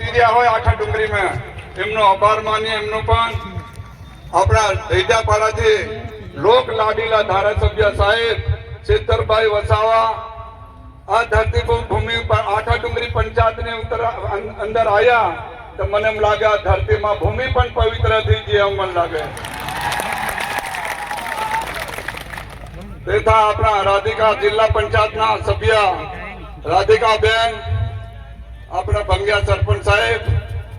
જીતી હોય આખા ડુંગળીમાં. એમનો આભાર માનીએ, એમનો પણ. આપણા દૈજાપાડાથી લોક લાડીલા ધારાસભ્ય સાહેબ છેતરભાઈ વસાવા, આ ધરતી ભૂમિ પર આખા ડુંગરી પંચાયતની ઉત્તર અંદર આવ્યા તો મને એમ લાગે આ ધરતીમાં ભૂમિ પણ પવિત્ર થઈ ગઈ એમ મને લાગે. તથા આપણા રાધિકા જિલ્લા પંચાયતના સભ્ય રાધિકા બેન આપણા ભંગિયા સરપંચ સાહેબ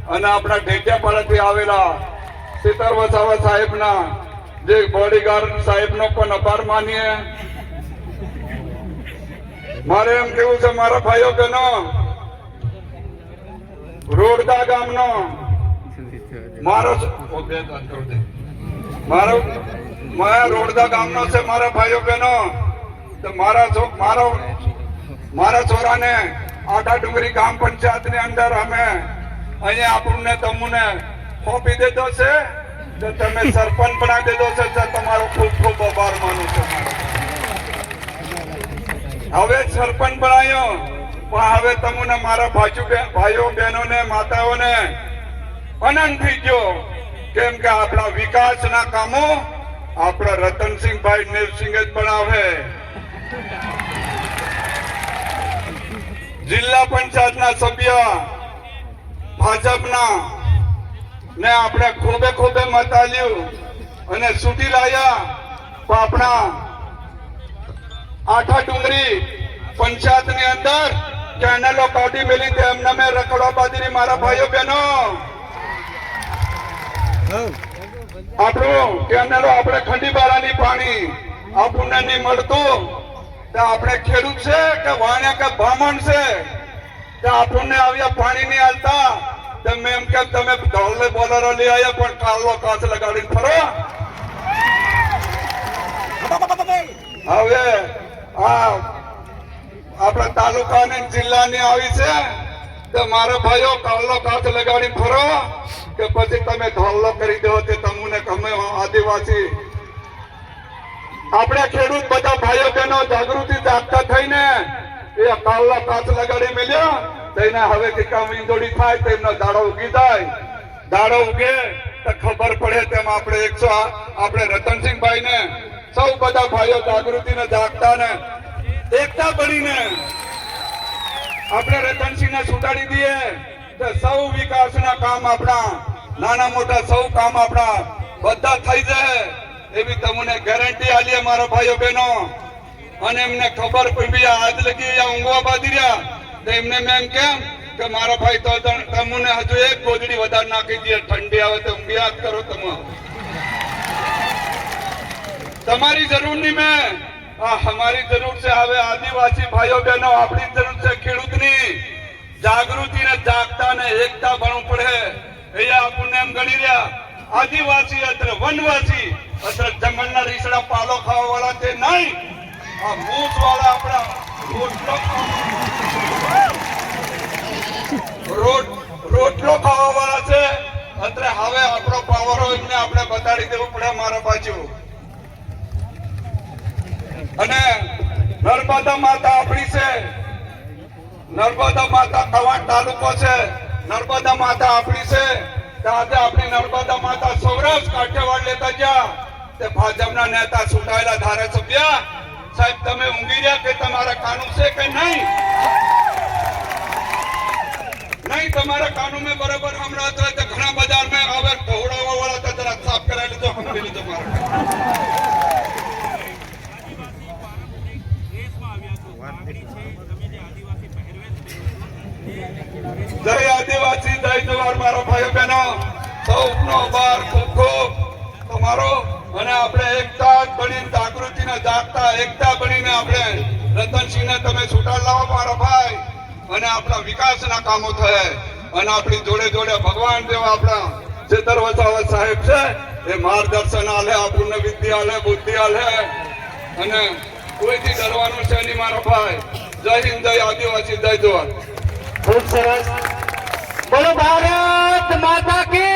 અને આપણા ઢેકિયાપાડાથી આવેલા સીતર વસાવા સાહેબના જે બોડીગાર્ડ સાહેબનો પણ આભાર માનીએ. મારે એમ કેવું છે, મારા ભાઈઓ બહેનો? રોડદા ગામનો. મારો. મારો, મારા રોડદા ગામનો છે, મારા ભાઈઓ બહેનો. મારા મારો મારા છોરાને આટા ડુંગરી ગ્રામ પંચાયતની અંદર અમે અહીંયા આપણને તમને સોંપી દીધો છે. તો તમે સરપંચ બનાવી દીધો છે તમારો ખૂબ ખૂબ આભાર માનું છું. હવે સરપંચ બનાવ્યો પણ હવે તમને મારા બહેન- ભાઈઓ બહેનોને, માતાઓને આનંદ થઈ ગયો. કેમ કે આપણા વિકાસના કામો આપણા રતનસિંહભાઈ નીલસિંહ જ બનાવે. જિલ્લા પંચાયતના સભ્ય ભાજપના ને આપણે ખોબે ખોબે મત આલ્યું અને છૂટી લાયા તો આપણા આઠા ડુંગરી પંચાયતની અંદર ચેનલો કાઢી મેલી તે એમને મેં રખડવા બાંધીની મારા ભાઈઓ બહેનો. આપણું ચેનલો આપણે ખંડીબારાની પાણી આપણને નહીં મળતું તો આપણે ખેડૂત છે કે વાણ્યા કે બ્રાહ્મણ છે? તો આપણને આવ્યા પાણી નહીં હાલતા તો મેં એમ તમે ઢોલે બોલરો લઈ આવ્યા પણ કાલો કાચ લગાડી ફરો. હવે આ આપણા તાલુકા અને જિલ્લાની આવી છે. તો મારા ભાઈઓ કાળનો કાચ લગાડી ફરો. કે પછી તમે ધોલ્લો કરી દો તે તમને ગમે, આદિવાસી. આપણે ખેડૂત ભાઈઓ બહેનો જાગૃતિ જાગતા થઈને એ કાળનો કાચ લગાડી મળ્યા તેને હવે ટીકા મીંદોડી થાય, તેમનો દાડો ઉગી જાય. દાડો ઉગે તો ખબર પડે તેમ આપણે એકસો આપણે રતનસિંહભાઈ ને સૌ બધા ભાઈઓ જાગૃતિ ને જાગતા ને એકતા બનીને આપણે રતનસિંહ ને છૂટાડી દઈએ. તો સૌ વિકાસના કામ આપણા, નાના મોટા સૌ કામ આપણા બધા થઈ જાય. એવી તમને ગેરંટી આલી મારા ભાઈઓ બહેનો. અને એમને ખબર પડી આજ લગી ઊંઘવા બાંધી રહ્યા. તો એમને મેં કેમ કે મારા ભાઈ તો તમને હજુ એક ગોદડી વધારે નાખી દે ઠંડી આવે તો જ કરો તમે. તમારી જરૂર નહીં મેં. આ અમારી જરૂર છે, હવે આદિવાસી ભાઈઓ બહેનો, આપણી જરૂર છે ખેડૂતની. જાગૃતિ ને જાગતા ને એકતા ભણવું પડે. એ આપણને એમ ગણી રહ્યા, આદિવાસી અત્ર વનવાસી. અત્ર જંગલના રીસડા પાલો ખાવા વાળા તે નહીં. આ મૂછ વાળા આપણા રોટલો ખાવા વાળા છે. અત્રે હવે આપણો પાવરો એમને આપણે બતાડી દેવું પડે મારા બાજુ. અને નર્મદા માતા આપણી છે. નર્મદા માતા કવાંટ તાલુકો છે. નર્મદા માતા આપણી છે. આજે આપણી નર્મદા માતા સૌરાષ્ટ્ર કાઠિયાવાડ લેતા ગયા તે ભાજપના નેતા ચૂંટાયેલા ધારાસભ્ય, સાહેબ, તમે ઊંઘી રહ્યા કે તમારા કાનૂન છે કે નહીં? નહીં, તમારા કાનૂન મેં બરાબર હમણાં હતા તો ઘણા બજાર મેં હવે ઢોળાવા વાળા હતા, જરા સાફ કરાવી લીધો હમણાં લીધો મારો. જય આદિવાસી, જય જવાહર, મારો ભાઈઓ બહેનો, સૌનો આભાર, ખૂબ ખૂબ. તમારો અને આપણે એકતા બની જાગૃતિને જાગતા, એકતા બનીને આપણે રતનસિંહને તમે છૂટા લાવો મારા ભાઈ. અને આપણા વિકાસના કામો થાય. અને આપણી જોડે જોડે ભગવાન જેવા આપણા જે દરવસાવત સાહેબ છે, એ માર્ગદર્શન આલે આપણને વિદ્યા આલે બુદ્ધિ આલે અને કોઈથી ડરવાનું છે નહીં મારા ભાઈ. જય હિન્દ, જય આદિવાસી, જય જવાન. ખૂબ સરસ. બોલો, ભારત માતા કી